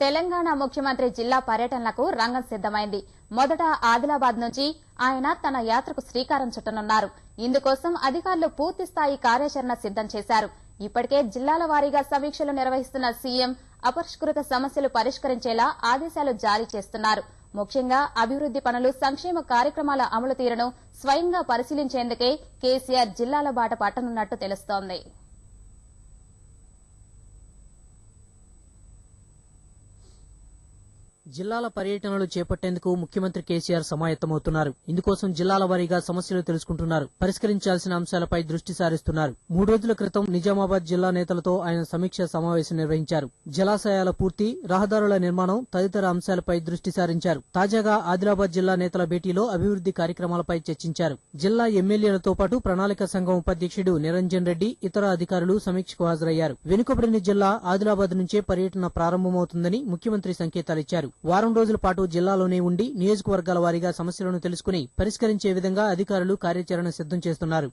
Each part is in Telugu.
తెలంగాణ ముఖ్యమంత్రి జిల్లా పర్యటనలకు రంగం సిద్దమైంది మొదట ఆదిలాబాద్ నుంచి ఆయన తన యాత్రకు శ్రీకారం చుట్టనున్నారు. ఇందుకోసం అధికారులు పూర్తిస్థాయి కార్యాచరణ సిద్దం చేశారు. ఇప్పటికే జిల్లాల వారీగా సమీక్షలు నిర్వహిస్తున్న సీఎం అపరిష్కృత సమస్యలు పరిష్కరించేలా ఆదేశాలు జారీ చేస్తున్నారు. ముఖ్యంగా అభివృద్ది పనులు సంక్షేమ కార్యక్రమాల అమలు తీరును స్వయంగా పరిశీలించేందుకే కేసీఆర్ జిల్లాల బాట పట్టనున్నట్టు తెలుస్తోంది. జిల్లాల పర్యటనలు చేపట్టేందుకు ముఖ్యమంత్రి కేసీఆర్ సమాయత్తమవుతున్నారు. ఇందుకోసం జిల్లాల వారీగా సమస్యలు తెలుసుకుంటున్నారు. పరిష్కరించాల్సిన అంశాలపై దృష్టి సారిస్తున్నారు. మూడు రోజుల క్రితం నిజామాబాద్ జిల్లా నేతలతో ఆయన సమీక్ష సమావేశం నిర్వహించారు. జలాశయాల పూర్తి రహదారుల నిర్మాణం తదితర అంశాలపై దృష్టి సారించారు. తాజాగా ఆదిలాబాద్ జిల్లా నేతల భేటీలో అభివృద్ది కార్యక్రమాలపై చర్చించారు. జిల్లా ఎమ్మెల్యేలతో పాటు ప్రణాళిక సంఘం ఉపాధ్యక్షుడు నిరంజన్ రెడ్డి ఇతర అధికారులు సమీక్షకు హాజరయ్యారు. వెనుకబడిన జిల్లా ఆదిలాబాద్ నుంచే పర్యటన ప్రారంభమవుతుందని ముఖ్యమంత్రి సంకేతాలిచ్చారు వారం రోజుల పాటు జిల్లాలోనే ఉండి నియోజకవర్గాల వారీగా సమస్యలను తెలుసుకుని పరిష్కరించే విధంగా అధికారులు కార్యాచరణ సిద్దం చేస్తున్నారు.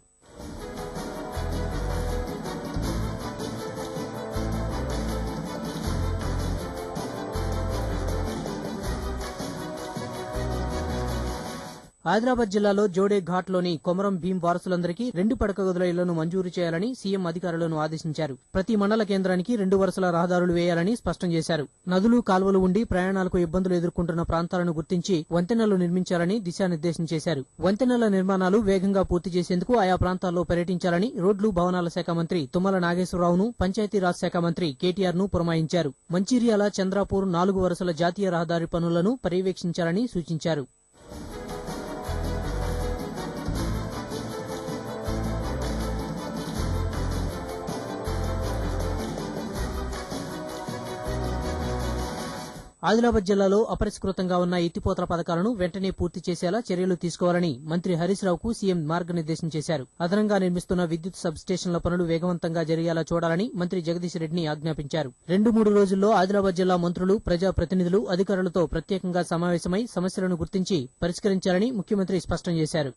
ఆదిలాబాద్ జిల్లాలో జోడే ఘాట్లోని కొమరం భీం వారసులందరికీ రెండు పడక గదుల ఇళ్ళను మంజూరు చేయాలని సీఎం అధికారులను ఆదేశించారు. ప్రతి మండల కేంద్రానికి రెండు వరుసల రహదారులు వేయాలని స్పష్టం చేశారు. నదులు కాల్వలు ఉండి ప్రయాణాలకు ఇబ్బందులు ఎదుర్కొంటున్న ప్రాంతాలను గుర్తించి వంతెనలు నిర్మించాలని దిశానిర్దేశం చేశారు. వంతెనల నిర్మాణాలు వేగంగా పూర్తి చేసేందుకు ఆయా ప్రాంతాల్లో పర్యటించాలని రోడ్లు భవనాల శాఖ మంత్రి తుమ్మల నాగేశ్వరరావును పంచాయతీరాజ్ శాఖ మంత్రి కేటీఆర్ను పురమాయించారు. మంచిర్యాల చంద్రాపూర్ నాలుగు వరుసల జాతీయ రహదారి పనులను పర్యవేక్షించాలని సూచించారు. ఆదిలాబాద్ జిల్లాలో అపరిష్కృతంగా ఉన్న ఎత్తిపోతల పథకాలను వెంటనే పూర్తి చేసేలా చర్యలు తీసుకోవాలని మంత్రి హరీష్ రావుకు సీఎం మార్గనిర్దేశం చేశారు. అదనంగా నిర్మిస్తున్న విద్యుత్ సబ్ స్టేషన్ల పనులు వేగవంతంగా జరిగేలా చూడాలని మంత్రి జగదీష్ రెడ్డిని ఆజ్ఞాపించారు. రెండు మూడు రోజుల్లో ఆదిలాబాద్ జిల్లా మంత్రులు ప్రజా ప్రతినిధులు అధికారులతో ప్రత్యేకంగా సమావేశమై సమస్యలను గుర్తించి పరిష్కరించాలని ముఖ్యమంత్రి స్పష్టం చేశారు.